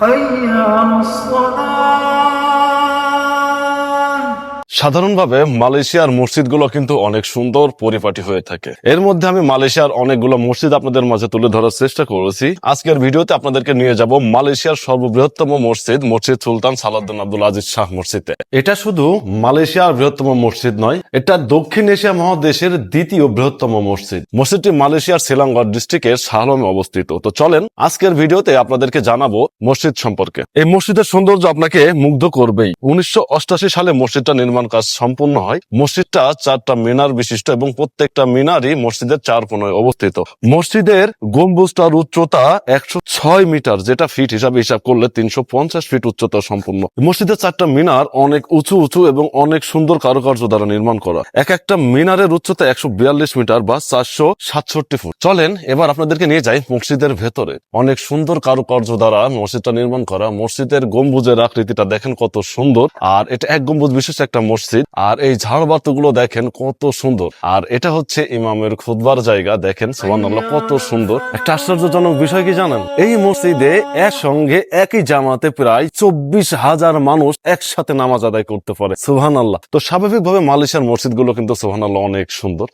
حي على الصلاة সাধারণভাবে মালয়েশিয়ার মসজিদগুলো কিন্তু অনেক সুন্দর পরিপাটি হয়ে থাকে। এর মধ্যে আমি মালয়েশিয়ার অনেকগুলো মসজিদ আপনাদের মাঝে তুলে ধরার চেষ্টা করেছি। আজকের ভিডিওতে আপনাদেরকে নিয়ে যাব মালয়েশিয়ার সর্ববৃহত্তম মসজিদ মসজিদ সুলতান সালাউদ্দিন আব্দুল আজিজ শাহ মসজিদে। এটা শুধু মালয়েশিয়ার বৃহত্তম মসজিদ নয়, এটা দক্ষিণ এশিয়া মহাদেশের দ্বিতীয় বৃহত্তম মসজিদ। মসজিদটি মালয়েশিয়ার সেলাঙ্গড় ডিস্ট্রিক্টের শাহলমে অবস্থিত। তো চলেন, আজকের ভিডিওতে আপনাদেরকে জানাব মসজিদ সম্পর্কে। এই মসজিদের সৌন্দর্য আপনাকে মুগ্ধ করবেই। উনিশশো সালে মসজিদটা নির্মাণ কাজ সম্পূর্ণ হয়। মসজিদটা চারটা মিনার বিশিষ্ট এবং প্রত্যেকটা মিনারই মসজিদের চার কোনায় অবস্থিত। মসজিদের গম্বুজটার উচ্চতা একশো ছয় মিটার, যেটা ফিট হিসাবে হিসাব করলে তিনশো পঞ্চাশ ফিট উচ্চতা সম্পূর্ণ। মসজিদের চারটা মিনার অনেক উঁচু উঁচু এবং অনেক সুন্দর কারুকার্য দ্বারা নির্মাণ করা। এক একটা মিনারের উচ্চতা একশো বিয়াল্লিশ মিটার বা চারশো সাতষট্টি ফুট। চলেন এবার আপনাদেরকে নিয়ে যাই মসজিদের ভেতরে। অনেক সুন্দর কারুকার্য দ্বারা মসজিদটা নির্মাণ করা। মসজিদের গম্বুজের আকৃতিটা দেখেন কত সুন্দর। আর এটা এক গম্বুজ বিশেষ একটা মসজিদ। আর এই ঝাড়বাতি গুলো দেখেন কত সুন্দর। আর এটা হচ্ছে ইমামের খুদবার জায়গা দেখেন সোহান কত সুন্দর। একটা আশ্চর্যজনক বিষয় কি জানেন? এই মসজিদে একসঙ্গে একই জামাতে প্রায় চব্বিশ হাজার মানুষ একসাথে নামাজ আদায় করতে পারে। সোহান আল্লাহ তো স্বাভাবিকভাবে মালয়েশিয়ার মসজিদগুলো কিন্তু সোহান আল্লাহ অনেক সুন্দর।